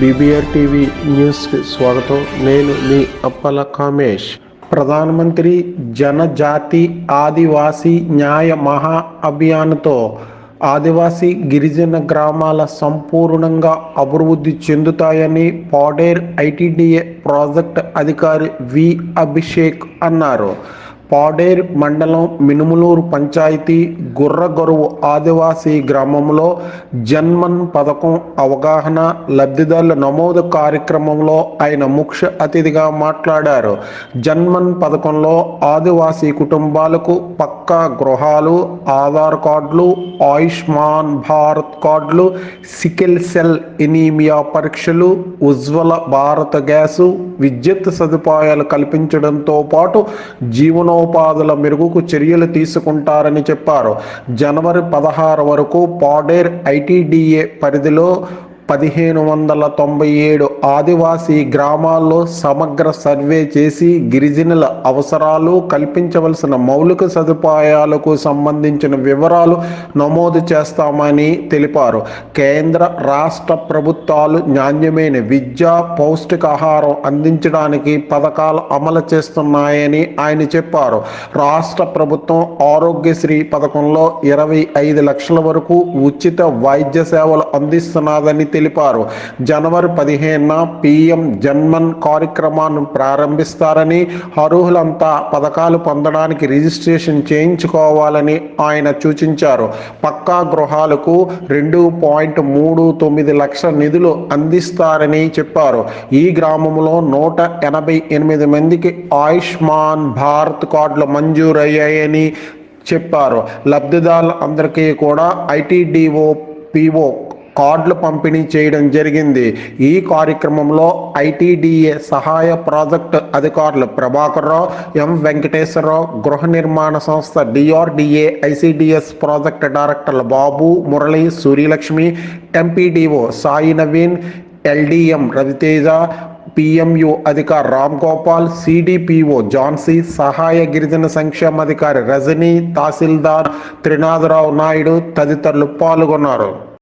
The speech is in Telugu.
బీబీఆర్ టీవీ న్యూస్కి స్వాగతం. నేను మీ అప్పల కామేష్. ప్రధానమంత్రి జనజాతి ఆదివాసీ న్యాయ మహా అభియాన్తో ఆదివాసీ గిరిజన గ్రామాల సంపూర్ణంగా అభివృద్ధి చెందుతాయని పాడేర్ ఐటీడీఏ ప్రాజెక్ట్ అధికారి వి అభిషేక్ అన్నారు. పాడేర్ మండలం మినుములూరు పంచాయతీ గుర్రగొరువు ఆదివాసీ గ్రామంలో జన్మన్ పథకం అవగాహన లబ్ధిదారుల నమోదు కార్యక్రమంలో ఆయన ముఖ్య అతిథిగా మాట్లాడారు. జన్మన్ పథకంలో ఆదివాసీ కుటుంబాలకు పక్కా గృహాలు ఆధార్ కార్డులు ఆయుష్మాన్ భారత్ కార్డులు సికిల్ సెల్ ఎనీమియా పరీక్షలు ఉజ్వల భారత గ్యాసు విద్యుత్ సదుపాయాలు కల్పించడంతో పాటు జీవనోపాధుల మెరుగుకు చర్యలు తీసుకుంటారని చెప్పారు. జనవరి పదహారు వరకు పాడేర్ ఐటీడీఏ పరిధిలో పదిహేను వందల తొంభై ఏడు ఆదివాసీ గ్రామాల్లో సమగ్ర సర్వే చేసి గిరిజనుల అవసరాలు కల్పించవలసిన మౌలిక సదుపాయాలకు సంబంధించిన వివరాలు నమోదు చేస్తామని తెలిపారు. కేంద్ర రాష్ట్ర ప్రభుత్వాలు నాణ్యమైన విద్య పౌష్టికాహారం అందించడానికి పథకాలు అమలు చేస్తున్నాయని ఆయన చెప్పారు. రాష్ట్ర ప్రభుత్వం ఆరోగ్యశ్రీ పథకంలో ఇరవై ఐదు లక్షల వరకు ఉచిత వైద్య సేవలు అందిస్తున్నదని తెలిపారు. జనవరి పదిహేనున పిఎం జన్మన్ కార్యక్రమాన్ని ప్రారంభిస్తారని అర్హులంతా పథకాలు పొందడానికి రిజిస్ట్రేషన్ చేయించుకోవాలని ఆయన సూచించారు. పక్కా గృహాలకు రెండు పాయింట్ మూడు తొమ్మిది లక్షల నిధులు అందిస్తారని చెప్పారు. ఈ గ్రామంలో నూట ఎనభై ఎనిమిది మందికి ఆయుష్మాన్ భారత్ కార్డులు మంజూరయ్యాయని చెప్పారు. లబ్ధిదారులు అందరికీ కూడా ఐటీడీఓ పిఓ కార్డులు పంపిణీ చేయడం జరిగింది. ఈ కార్యక్రమంలో ఐటీడీఏ సహాయ ప్రాజెక్ట్ అధికారులు ప్రభాకర్ రావు ఎం వెంకటేశ్వరరావు గృహ నిర్మాణ సంస్థ DRDA ICDS project directors Babu Murali Suryalakshmi MPDO Sai Naveen LDM Raviteja PMU అధికారి రామ్ గోపాల్ సిడిపిఓ జాన్సీ సహాయ గిరిజన సంక్షేమ అధికారి రజనీ తహసీల్దార్ త్రినాథరావు నాయుడు తదితరులు పాల్గొన్నారు.